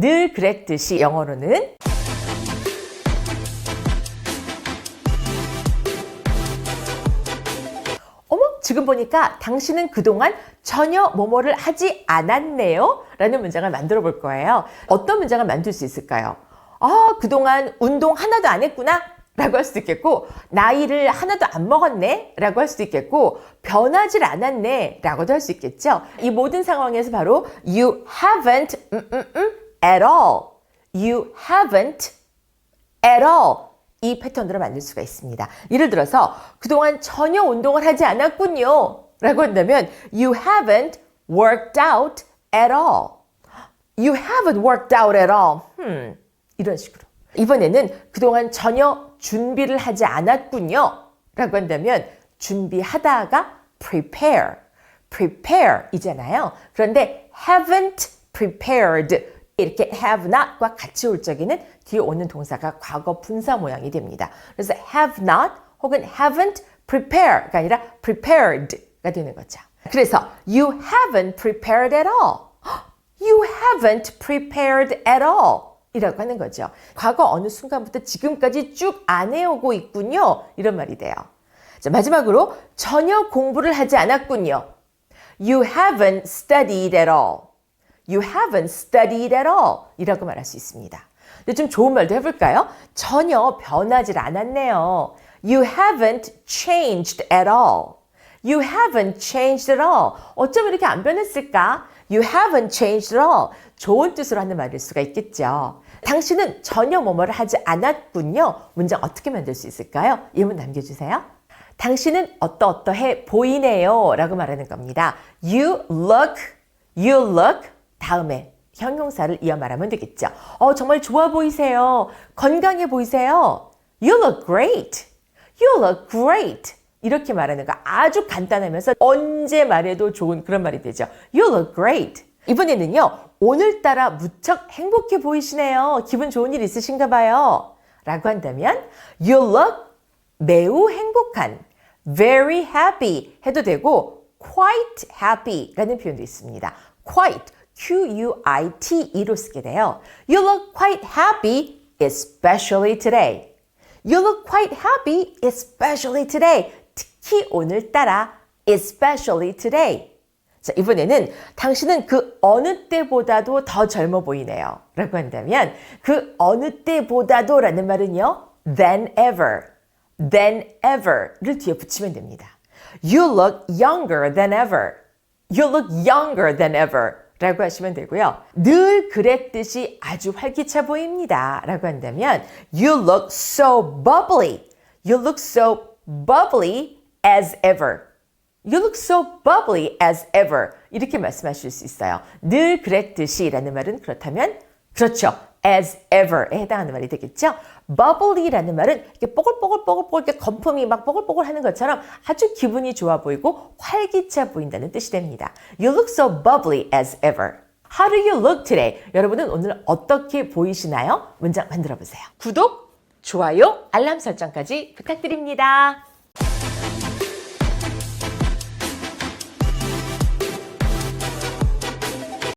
늘 그랬듯이 영어로는 어머, 지금 보니까 당신은 그동안 전혀 뭐뭐를 하지 않았네요? 라는 문장을 만들어 볼 거예요. 어떤 문장을 만들 수 있을까요? 아, 그동안 운동 하나도 안 했구나? 라고 할 수도 있겠고, 나이를 하나도 안 먹었네? 라고 할 수도 있겠고, 변하질 않았네? 라고도 할 수 있겠죠? 이 모든 상황에서 바로 you haven't, 음, 음, 음, at all. you haven't at all. 이 패턴으로 만들 수가 있습니다. 예를 들어서 그동안 전혀 운동을 하지 않았군요. 라고 한다면 you haven't worked out at all. You haven't worked out at all. 음, 이런 식으로. 이번에는 그동안 전혀 준비를 하지 않았군요. 라고 한다면 준비하다가 prepare. prepare 이잖아요. 그런데 haven't prepared 이렇게 have not과 같이 올 적에는 뒤에 오는 동사가 과거 분사 모양이 됩니다. 그래서 have not 혹은 haven't prepared가 아니라 prepared가 되는 거죠. 그래서 you haven't prepared at all. You haven't prepared at all. 이라고 하는 거죠. 과거 어느 순간부터 지금까지 쭉 안 해오고 있군요. 이런 말이 돼요. 자, 마지막으로 전혀 공부를 하지 않았군요. You haven't studied at all. You haven't studied at all. 이라고 말할 수 있습니다. 근데 좀 좋은 말도 해볼까요? 전혀 변하질 않았네요. You haven't changed at all. You haven't changed at all. 어쩜 이렇게 안 변했을까? You haven't changed at all. 좋은 뜻으로 하는 말일 수가 있겠죠. 당신은 전혀 뭐뭐를 하지 않았군요. 문장 어떻게 만들 수 있을까요? 예문 남겨주세요. 당신은 어떠어떠해 보이네요. 라고 말하는 겁니다. You look, you look 다음에 형용사를 이어 말하면 되겠죠. 어, 정말 좋아 보이세요. 건강해 보이세요. You look great. You look great. 이렇게 말하는 거 아주 간단하면서 언제 말해도 좋은 그런 말이 되죠. You look great. 이번에는요, 오늘따라 무척 행복해 보이시네요. 기분 좋은 일 있으신가 봐요. 라고 한다면, You look 매우 행복한, very happy 해도 되고, quite happy 라는 표현도 있습니다. quite, Q-U-I-T-E로 쓰게 돼요. You look quite happy, especially today. You look quite happy, especially today. 특히 오늘따라, especially today. 자, 이번에는 당신은 그 어느 때보다도 더 젊어 보이네요. 라고 한다면 그 어느 때보다도 라는 말은요. than ever, than ever를 뒤에 붙이면 됩니다. You look younger than ever. You look younger than ever. 라고 하시면 되고요. 늘 그랬듯이 아주 활기차 보입니다. 라고 한다면 You look so bubbly. You look so bubbly as ever. You look so bubbly as ever. 이렇게 말씀하실 수 있어요. 늘 그랬듯이 라는 말은 그렇다면 그렇죠. As ever에 해당하는 말이 되겠죠. bubbly라는 말은 이렇게 뽀글뽀글뽀글뽀글 이렇게 거품이 막 뽀글뽀글 하는 것처럼 아주 기분이 좋아 보이고 활기차 보인다는 뜻이 됩니다. You look so bubbly as ever. How do you look today? 여러분은 오늘 어떻게 보이시나요? 문장 만들어 보세요. 구독, 좋아요, 알람 설정까지 부탁드립니다.